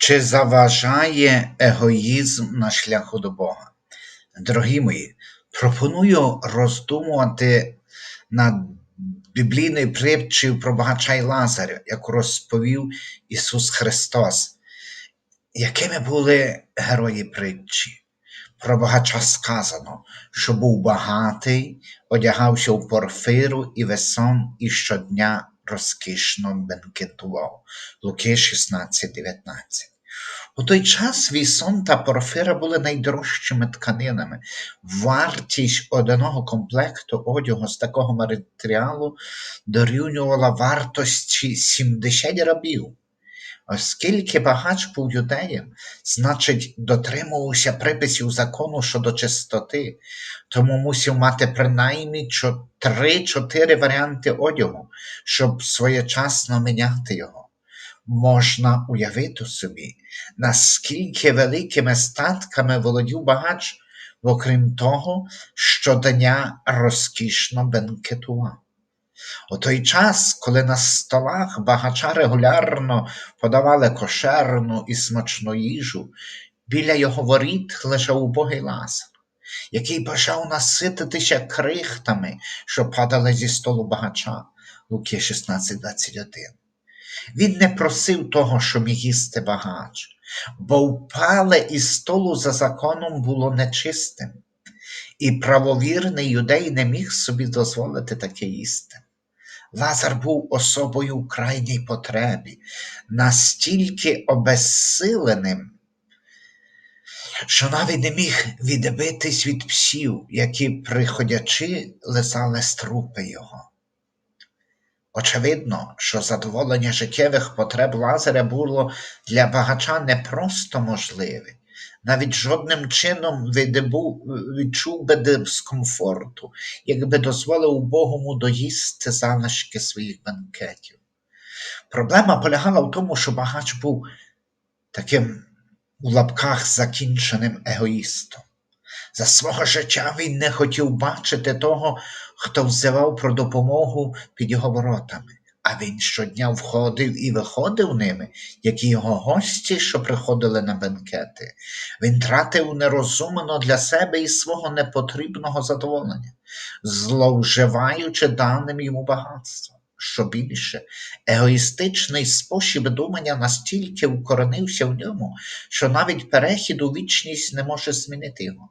Чи заважає егоїзм на шляху до Бога? Дорогі мої, пропоную роздумувати над біблійною притчею про багача й Лазаря, яку розповів Ісус Христос. Якими були герої притчі? Про багача сказано, що був багатий, одягався в порфиру і весон, і щодня розкішно бенкетував. Луки 16, 19. У той час вісон та порфира були найдорожчими тканинами. Вартість одного комплекту одягу з такого матеріалу дорівнювала вартості 70 рабів. Оскільки багач був юдеєм, значить, дотримувався приписів закону щодо чистоти, тому мусив мати принаймні 3-4 варіанти одягу, щоб своєчасно міняти його. Можна уявити собі, наскільки великими статками володів багач, окрім того, щодня розкішно бенкетував. У той час, коли на столах багача регулярно подавали кошерну і смачну їжу, біля його воріт лежав убогий лазар, який бажав насититися крихтами, що падали зі столу багача Луки 16,21. Він не просив того, щоб їсти багач, бо впале із столу за законом було нечистим, і правовірний юдей не міг собі дозволити таке їсти. Лазар був особою в крайній потребі, настільки обезсиленим, що навіть не міг відбитись від псів, які, приходячи, лизали струпи його. Очевидно, що задоволення життєвих потреб Лазаря було для багача не просто можливе, навіть жодним чином відчув би дискомфорту, якби дозволив убогому доїсти залишки своїх банкетів. Проблема полягала в тому, що багач був таким у лапках закінченим егоїстом. За свого життя він не хотів бачити того, хто взивав про допомогу під його воротами, а він щодня входив і виходив ними, як і його гості, що приходили на бенкети. Він тратив нерозумно для себе і свого непотрібного задоволення, зловживаючи даним йому багатством. Що більше, егоїстичний спосіб думання настільки укоренився в ньому, що навіть перехід у вічність не може змінити його.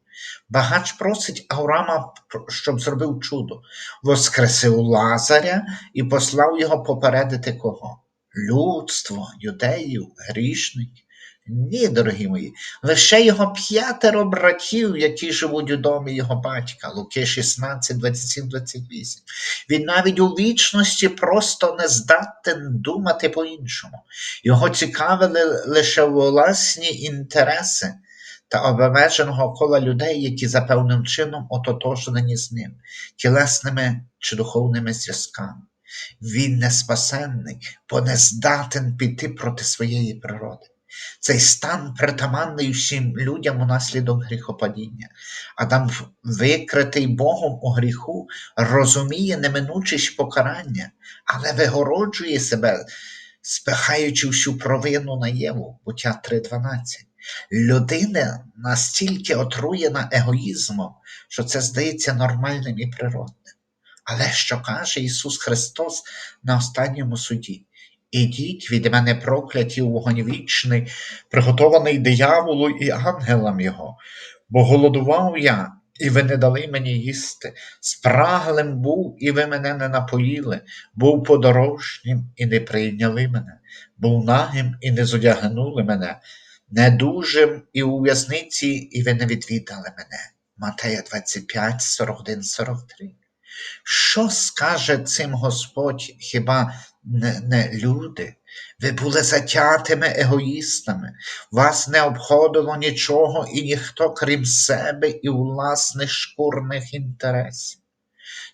Багач просить Аврама, щоб зробив чудо, воскресив Лазаря і послав його попередити кого? Людство, юдеїв, грішників. Ні, дорогі мої, лише його п'ятеро братів, які живуть у домі його батька, Луки 16, 27, 28. Він навіть у вічності просто не здатен думати по-іншому. Його цікавили лише власні інтереси та обмеженого кола людей, які за певним чином ототожнені з ним, тілесними чи духовними зв'язками. Він не спасенний, бо не здатен піти проти своєї природи. Цей стан притаманний всім людям унаслідок гріхопадіння. Адам, викритий Богом у гріху, розуміє неминучість покарання, але вигороджує себе, спихаючи всю провину на Єву, буття 3.12. Людина настільки отруєна егоїзмом, що це здається нормальним і природним. Але що каже Ісус Христос на останньому суді? Ідіть від мене прокляті вогонь вічний, приготований дияволу і ангелам Його, бо голодував я, і ви не дали мені їсти, спраглим був, і ви мене не напоїли, був подорожнім і не прийняли мене, був нагим і не зодягнули мене, недужим і у в'язниці, і ви не відвідали мене. Матея 25, 41, 43. Що скаже цим Господь? Хіба не, не люди? Ви були затятими егоїстами, вас не обходило нічого і ніхто, крім себе і власних шкурних інтересів.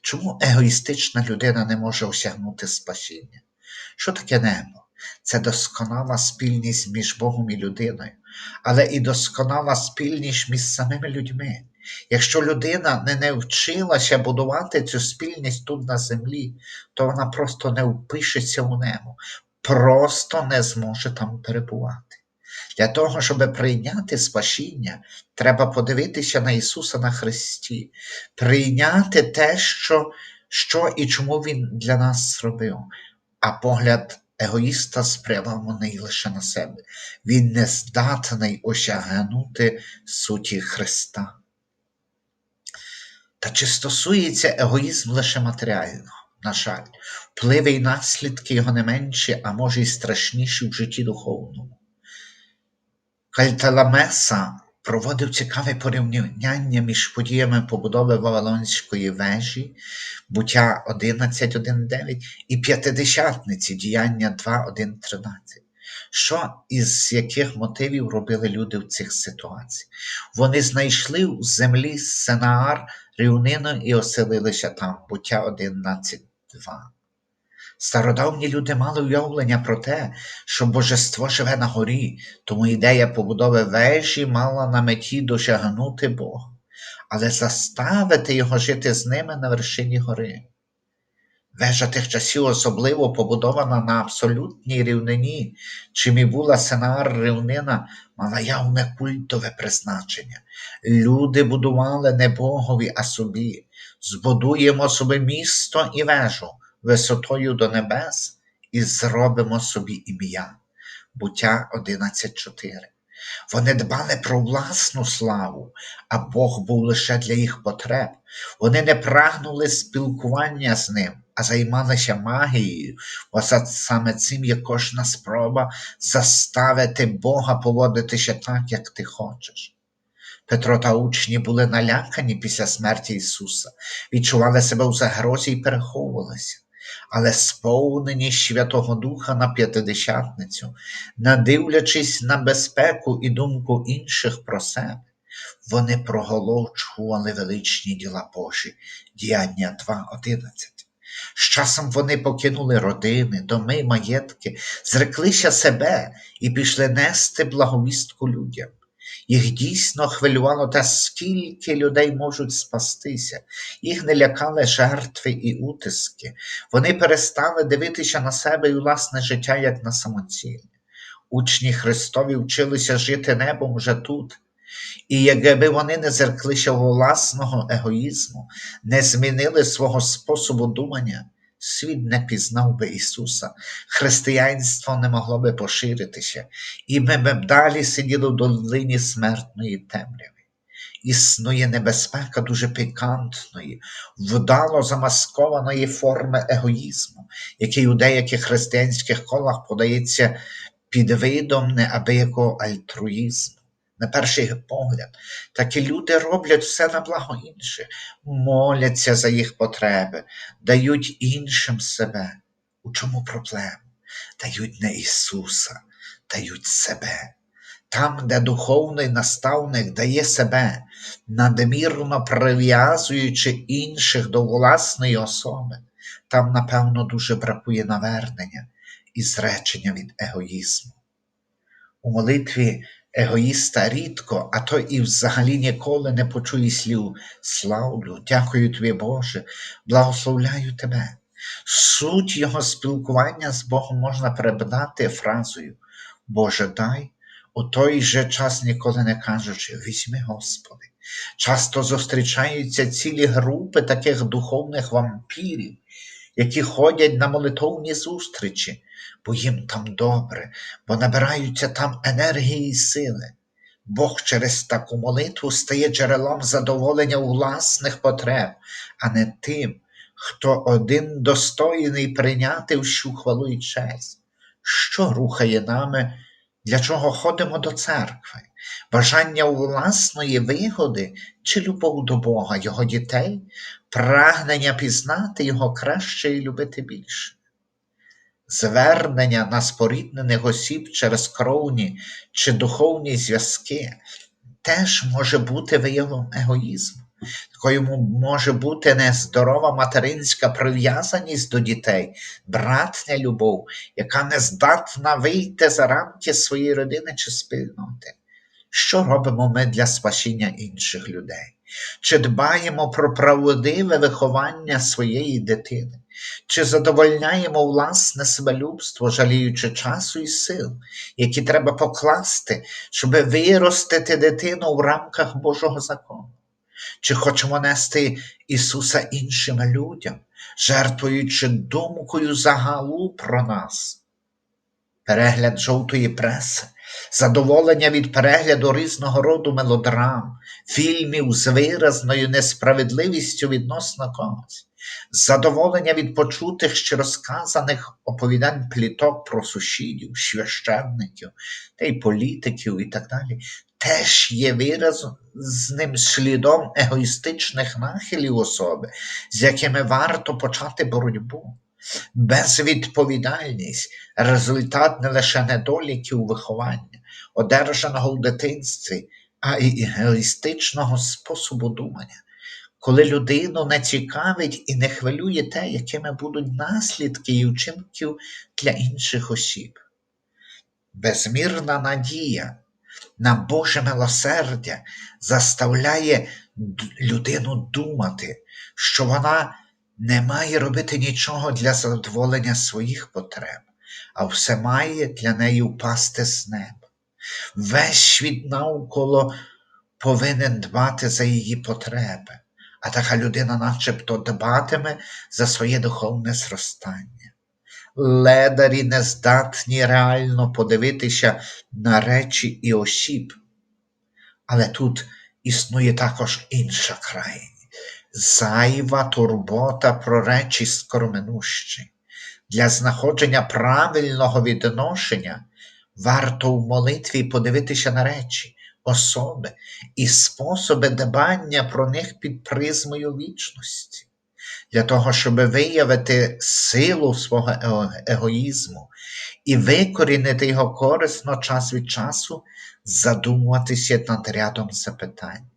Чому егоїстична людина не може осягнути спасіння? Що таке небо? Це досконала спільність між Богом і людиною, але і досконала спільність між самими людьми. Якщо людина не навчилася будувати цю спільність тут на землі, то вона просто не впишеться у небо, просто не зможе там перебувати. Для того, щоб прийняти спасіння, треба подивитися на Ісуса на Христі, прийняти те, що, що і чому Він для нас зробив. А погляд егоїста спрямований лише на себе. Він не здатний осягнути суті Христа. Та чи стосується егоїзм лише матеріального? На жаль, впливи і наслідки його не менші, а може й страшніші в житті духовному. Кальталамеса проводив цікаве порівняння між подіями побудови Вавилонської вежі, буття 11.1.9 і п'ятидесятниці діяння 2.1.13. Що із яких мотивів робили люди в цих ситуаціях? Вони знайшли в землі Сенаар рівнину і оселилися там, буття 11.2. Стародавні люди мали уявлення про те, що божество живе на горі, тому ідея побудови вежі мала на меті досягнути Бога, але заставити його жити з ними на вершині гори. Вежа тих часів особливо побудована на абсолютній рівнині, чим і була Сенаар рівнина, мала явне культове призначення. Люди будували не Богові, а собі. Збудуємо собі місто і вежу висотою до небес і зробимо собі ім'я. Буття 11.4. Вони дбали про власну славу, а Бог був лише для їх потреб. Вони не прагнули спілкування з ним, а займалися магією, бо саме цим є кожна спроба заставити Бога поводитися так, як ти хочеш. Петро та учні були налякані після смерті Ісуса, відчували себе у загрозі і переховувалися але сповнені Святого Духа на п'ятидесятницю, надивлячись на безпеку і думку інших про себе, вони проголошували величні діла Божі, діяння 2.11. З часом вони покинули родини, доми, маєтки, зреклися себе і пішли нести благовістку людям. Їх дійсно хвилювало те, скільки людей можуть спастися, їх не лякали жертви і утиски. Вони перестали дивитися на себе і власне життя як на самоціль. Учні Христові вчилися жити небом вже тут. І якби вони не зерклися власного егоїзму, не змінили свого способу думання, світ не пізнав би Ісуса, християнство не могло би поширитися, і ми б далі сиділи в долині смертної темряви. Існує небезпека дуже пікантної, вдало замаскованої форми егоїзму, який у деяких християнських колах подається під видом неабиякого альтруїзму на перший погляд, такі люди роблять все на благо інших, моляться за їх потреби, дають іншим себе. У чому проблема? Дають не Ісуса, дають себе. Там, де духовний наставник дає себе, надмірно прив'язуючи інших до власної особи, там, напевно, дуже бракує навернення і зречення від егоїзму. У молитві егоїста рідко, а то і взагалі ніколи не почує слів славлю, дякую тобі, Боже, благословляю тебе. Суть його спілкування з Богом можна передати фразою Боже дай, у той же час ніколи не кажучи, візьми Господи. Часто зустрічаються цілі групи таких духовних вампірів, які ходять на молитовні зустрічі, бо їм там добре, бо набираються там енергії і сили. Бог через таку молитву стає джерелом задоволення власних потреб, а не тим, хто один достойний прийняти всю хвалу і честь. Що рухає нами, для чого ходимо до церкви? Бажання власної вигоди чи любов до Бога, Його дітей, прагнення пізнати Його краще і любити більше звернення на споріднених осіб через кровні чи духовні зв'язки теж може бути виявом егоїзму. Такою може бути нездорова материнська прив'язаність до дітей, братня любов, яка не здатна вийти за рамки своєї родини чи спільноти. Що робимо ми для спасіння інших людей? Чи дбаємо про правдиве виховання своєї дитини? Чи задовольняємо власне себелюбство, жаліючи часу і сил, які треба покласти, щоб виростити дитину в рамках Божого закону? Чи хочемо нести Ісуса іншим людям, жертвуючи думкою загалу про нас? Перегляд жовтої преси, задоволення від перегляду різного роду мелодрам, фільмів з виразною несправедливістю відносно когось, задоволення від почутих чи розказаних оповідань пліток про сусідів, священників та й політиків і так далі, теж є виразним слідом егоїстичних нахилів особи, з якими варто почати боротьбу. Безвідповідальність результат не лише недоліків виховання, одержаного в дитинстві, а й егоїстичного способу думання. Коли людину не цікавить і не хвилює те, якими будуть наслідки і вчинків для інших осіб. Безмірна надія на Боже милосердя заставляє людину думати, що вона не має робити нічого для задоволення своїх потреб, а все має для неї впасти з неба. Весь світ навколо повинен дбати за її потреби, а така людина начебто дбатиме за своє духовне зростання. Ледарі не здатні реально подивитися на речі і осіб. Але тут існує також інша крайність зайва турбота про речі скороминущі. Для знаходження правильного відношення варто в молитві подивитися на речі, особи і способи дбання про них під призмою вічності. Для того, щоб виявити силу свого его- егоїзму і викорінити його корисно час від часу, задумуватися над рядом запитань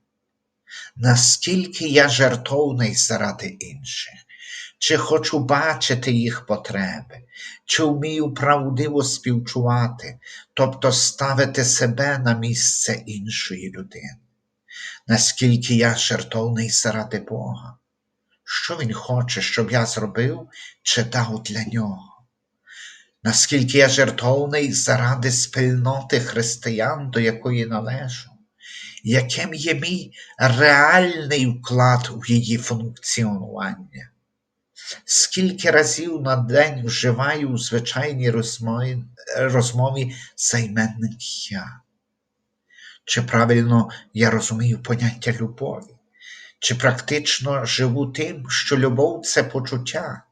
наскільки я жертовний заради інших, чи хочу бачити їх потреби, чи вмію правдиво співчувати, тобто ставити себе на місце іншої людини, наскільки я жертовний заради Бога, що Він хоче, щоб я зробив чи дав для нього. Наскільки я жертовний заради спільноти християн, до якої належу, яким є мій реальний вклад у її функціонування. Скільки разів на день вживаю у звичайній розмові, розмові займенник я? Чи правильно я розумію поняття любові? Чи практично живу тим, що любов це почуття,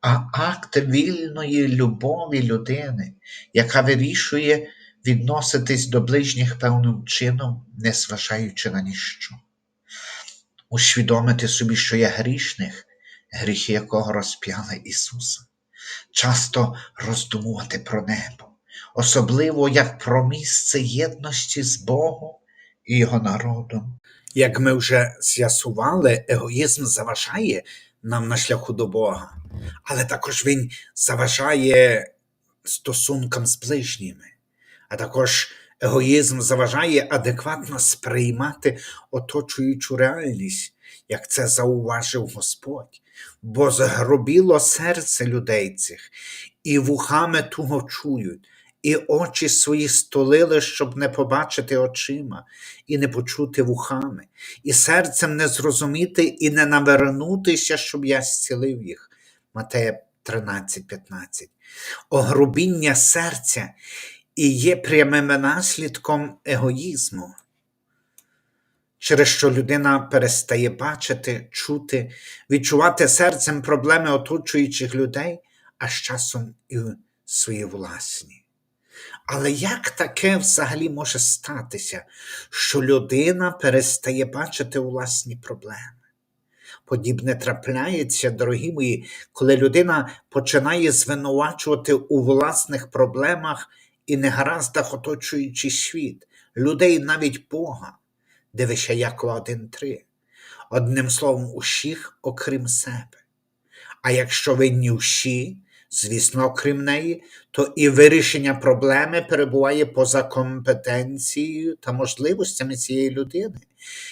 а акт вільної любові людини, яка вирішує відноситись до ближніх певним чином, не зважаючи на ніщо. Усвідомити собі, що я грішних, гріхи якого розп'яли Ісуса. Часто роздумувати про небо, особливо як про місце єдності з Богом і Його народом. Як ми вже з'ясували, егоїзм заважає нам на шляху до Бога, але також він заважає стосункам з ближніми а також егоїзм заважає адекватно сприймати оточуючу реальність, як це зауважив Господь, бо згробіло серце людей цих, і вухами туго чують, і очі свої столили, щоб не побачити очима, і не почути вухами, і серцем не зрозуміти, і не навернутися, щоб я зцілив їх. Матея 13:15. Огрубіння серця і є прямим наслідком егоїзму, через що людина перестає бачити, чути, відчувати серцем проблеми оточуючих людей, а з часом і свої власні. Але як таке взагалі може статися, що людина перестає бачити власні проблеми? Подібне трапляється, дорогі мої, коли людина починає звинувачувати у власних проблемах і негараздах оточуючий світ, людей навіть Бога, дивися Якова 1.3. Одним словом, усіх, окрім себе. А якщо винні всі, звісно, окрім неї, то і вирішення проблеми перебуває поза компетенцією та можливостями цієї людини,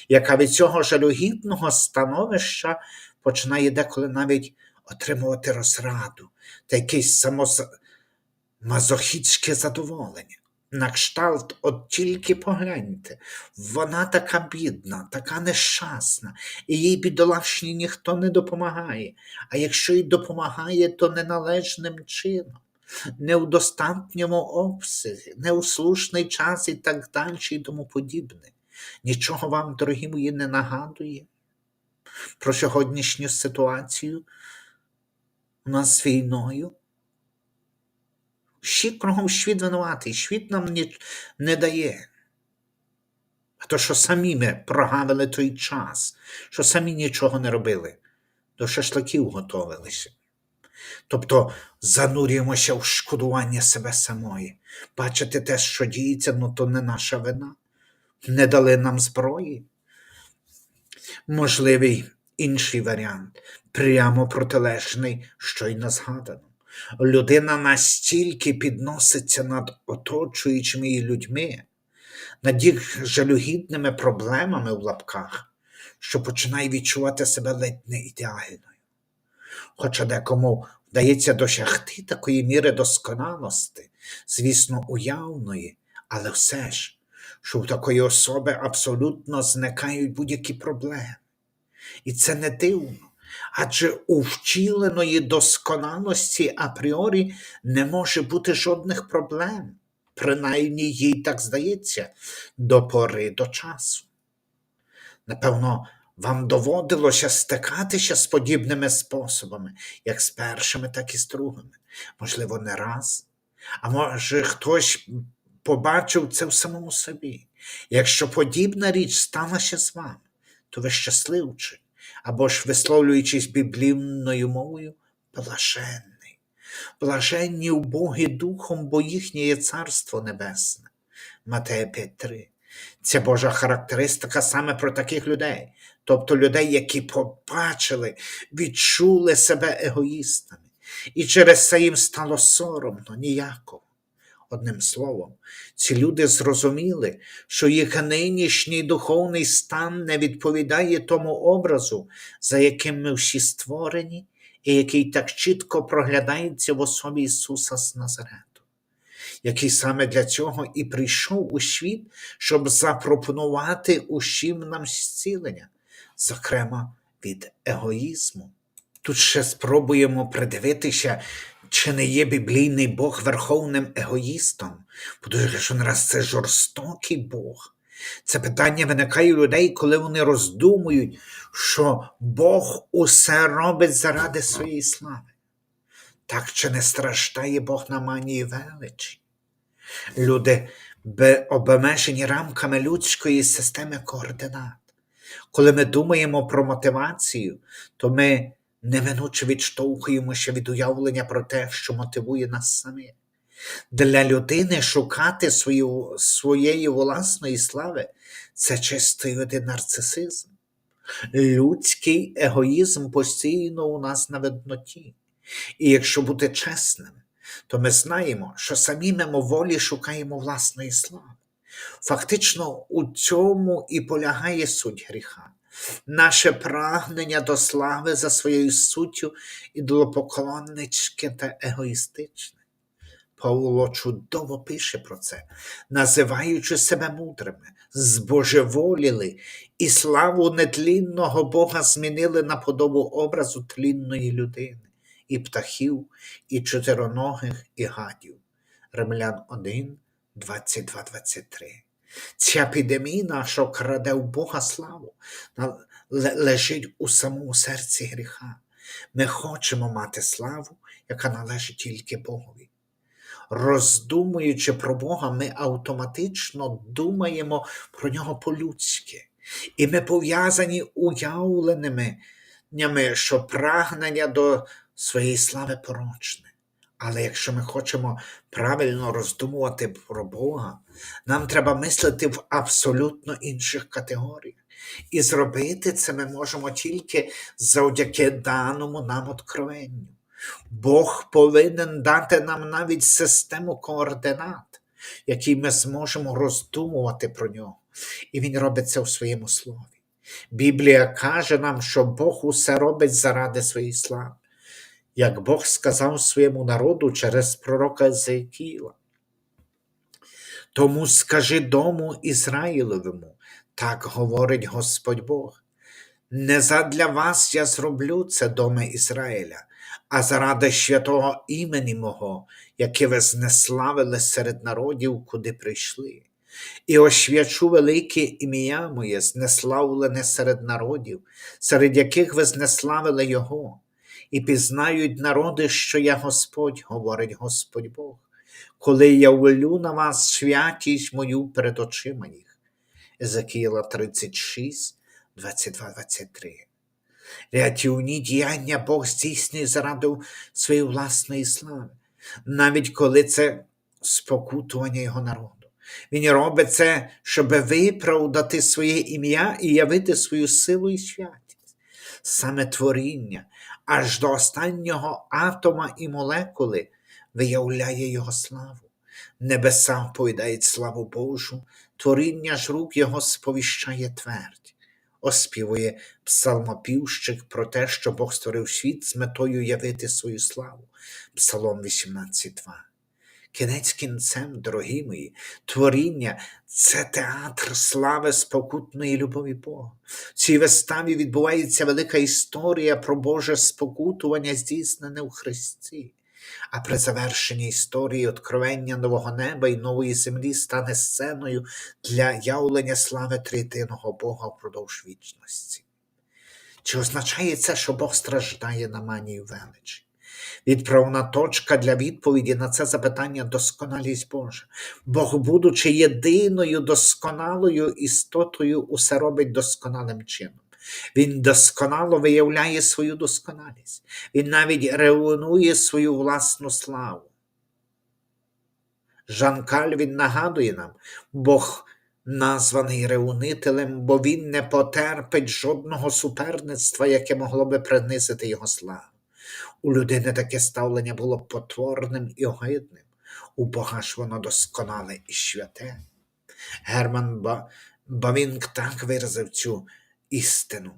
яка від цього жалюгідного становища починає деколи навіть отримувати розраду та якийсь якесь самомазохітське задоволення. На кшталт, от тільки погляньте, вона така бідна, така нещасна, і їй бідолашні ніхто не допомагає. А якщо й допомагає, то неналежним чином, не у достатньому обсязі, не у слушний час і так далі і тому подібне. Нічого вам, дорогі мої, не нагадує про сьогоднішню ситуацію у нас з війною. Всі кругом світ винуватий, світ нам ні, не дає. А то, що самі ми прогавили той час, що самі нічого не робили, до шашликів готовилися. Тобто занурюємося в шкодування себе самої. Бачите те, що діється, ну то не наша вина. Не дали нам зброї. Можливий інший варіант, прямо протилежний, щойно згадано. Людина настільки підноситься над оточуючими її людьми, над їх жалюгідними проблемами в лапках, що починає відчувати себе ледь не ідеальною. Хоча декому вдається досягти такої міри досконалості, звісно, уявної, але все ж, що в такої особи абсолютно зникають будь-які проблеми. І це не дивно. Адже у вчиленої досконалості апріорі не може бути жодних проблем, принаймні їй так здається, до пори до часу. Напевно, вам доводилося стикатися з подібними способами, як з першими, так і з другими, можливо, не раз. А може, хтось побачив це в самому собі. Якщо подібна річ сталася з вами, то ви щасливчі або ж висловлюючись біблійною мовою, блаженний. Блаженні убогі духом, бо їхнє є царство небесне. Матея 5.3. Це Божа характеристика саме про таких людей, тобто людей, які побачили, відчули себе егоїстами, і через це їм стало соромно, ніяково. Одним словом, ці люди зрозуміли, що їх нинішній духовний стан не відповідає тому образу, за яким ми всі створені, і який так чітко проглядається в особі Ісуса з Назарету, який саме для цього і прийшов у світ, щоб запропонувати усім нам зцілення, зокрема від егоїзму. Тут ще спробуємо придивитися, чи не є біблійний Бог верховним егоїстом? Подумайте, що нараз це жорстокий Бог. Це питання виникає у людей, коли вони роздумують, що Бог усе робить заради своєї слави. Так чи не страждає Бог на манії величі? Люди обмежені рамками людської системи координат. Коли ми думаємо про мотивацію, то ми неминуче відштовхуємося від уявлення про те, що мотивує нас самі. Для людини шукати свою, своєї власної слави це чистий один нарцисизм. Людський егоїзм постійно у нас на видноті. І якщо бути чесним, то ми знаємо, що самі мимоволі шукаємо власної слави. Фактично у цьому і полягає суть гріха наше прагнення до слави за своєю суттю ідолопоклонницьке та егоїстичне. Павло чудово пише про це, називаючи себе мудрими, збожеволіли і славу нетлінного Бога змінили на подобу образу тлінної людини, і птахів, і чотироногих, і гадів. Ремлян 1, 22, 23. Ця епідемія, що краде в Бога славу, лежить у самому серці гріха. Ми хочемо мати славу, яка належить тільки Богові. Роздумуючи про Бога, ми автоматично думаємо про нього по-людськи. І ми пов'язані уявленими, що прагнення до своєї слави порочне. Але якщо ми хочемо правильно роздумувати про Бога, нам треба мислити в абсолютно інших категоріях. І зробити це ми можемо тільки завдяки даному нам откровенню. Бог повинен дати нам навіть систему координат, якій ми зможемо роздумувати про нього. І Він робить це у своєму слові. Біблія каже нам, що Бог усе робить заради своєї слави, як Бог сказав своєму народу через пророка Езекіла. Тому скажи дому Ізраїловому, так говорить Господь Бог. Не задля вас я зроблю це, доме Ізраїля, а заради святого імені мого, яке ви знеславили серед народів, куди прийшли. І освячу велике ім'я моє, знеславлене серед народів, серед яких ви знеславили Його, і пізнають народи, що я Господь, говорить Господь Бог, коли я влю на вас святість мою перед очима їх. Езекіла 36, 22, 23. Рятівні діяння Бог здійснює заради своєї власної слави, навіть коли це спокутування Його народу. Він робить це, щоб виправдати своє ім'я і явити свою силу і святість. Саме творіння, аж до останнього атома і молекули виявляє Його славу. Небеса вповідають славу Божу, творіння ж рук Його сповіщає твердь. Оспівує псалмопівщик про те, що Бог створив світ з метою явити свою славу. Псалом 18.2. Кінець кінцем, дорогі мої, творіння це театр слави спокутної любові Бога. В цій виставі відбувається велика історія про Боже спокутування, здійснене у Христі. А при завершенні історії откровення нового неба і нової землі стане сценою для явлення слави тритиного Бога впродовж вічності. Чи означає це, що Бог страждає на манію величі? Відправна точка для відповіді на це запитання досконалість Божа. Бог, будучи єдиною досконалою істотою, усе робить досконалим чином. Він досконало виявляє свою досконалість. Він навіть реунує свою власну славу. Жан Кальвін нагадує нам, Бог названий реунителем, бо він не потерпить жодного суперництва, яке могло би принизити його славу. У людини таке ставлення було потворним і огидним. У Бога ж воно досконале і святе. Герман Ба... Бавінг так виразив цю істину.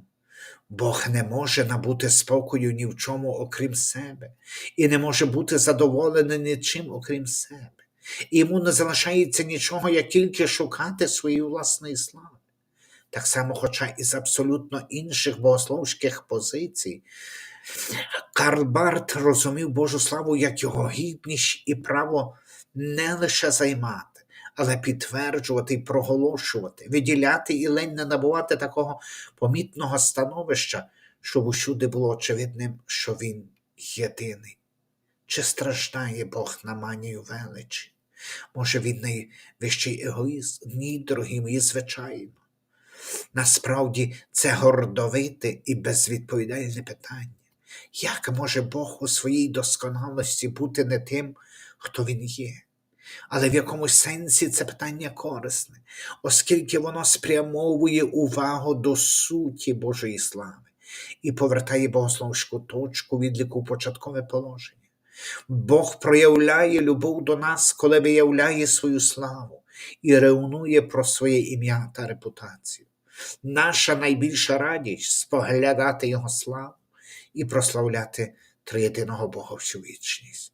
Бог не може набути спокою ні в чому, окрім себе, і не може бути задоволений нічим, окрім себе. І йому не залишається нічого, як тільки шукати своєї власної слави. Так само, хоча із абсолютно інших богословських позицій, Карл Барт розумів Божу славу як його гідність і право не лише займати, але підтверджувати і проголошувати, виділяти і лень не набувати такого помітного становища, щоб усюди було очевидним, що він єдиний. Чи страждає Бог на манію величі? Може, він найвищий егоїст? Ні, дорогі мої, звичайно. Насправді це гордовите і безвідповідальне питання. Як може Бог у своїй досконалості бути не тим, хто він є? Але в якомусь сенсі це питання корисне, оскільки воно спрямовує увагу до суті Божої слави і повертає богословську точку відліку в початкове положення. Бог проявляє любов до нас, коли виявляє свою славу і реунує про своє ім'я та репутацію. Наша найбільша радість споглядати Його славу і прославляти триєдиного Бога всю вічність.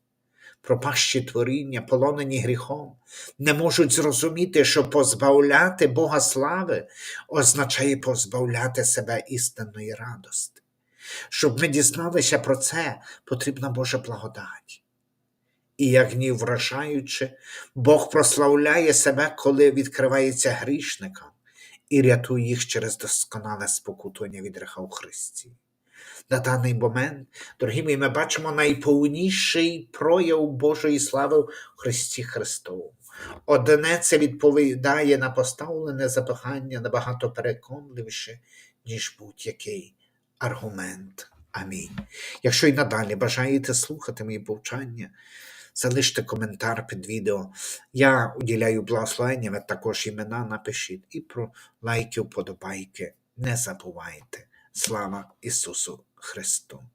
Пропащі творіння, полонені гріхом, не можуть зрозуміти, що позбавляти Бога слави означає позбавляти себе істинної радости. Щоб ми дізналися про це, потрібна Божа благодать. І як ні вражаючи, Бог прославляє себе, коли відкривається грішникам і рятує їх через досконале спокутування від гріха у Христі. На даний момент, дорогі мої, ми бачимо найповніший прояв Божої слави в Христі Христовому. Одне це відповідає на поставлене запихання набагато переконливіше, ніж будь-який аргумент. Амінь. Якщо й надалі бажаєте слухати мої повчання, залиште коментар під відео. Я уділяю благословення, ви також імена напишіть і про лайки, вподобайки. Не забувайте. Слава Ісусу Христу!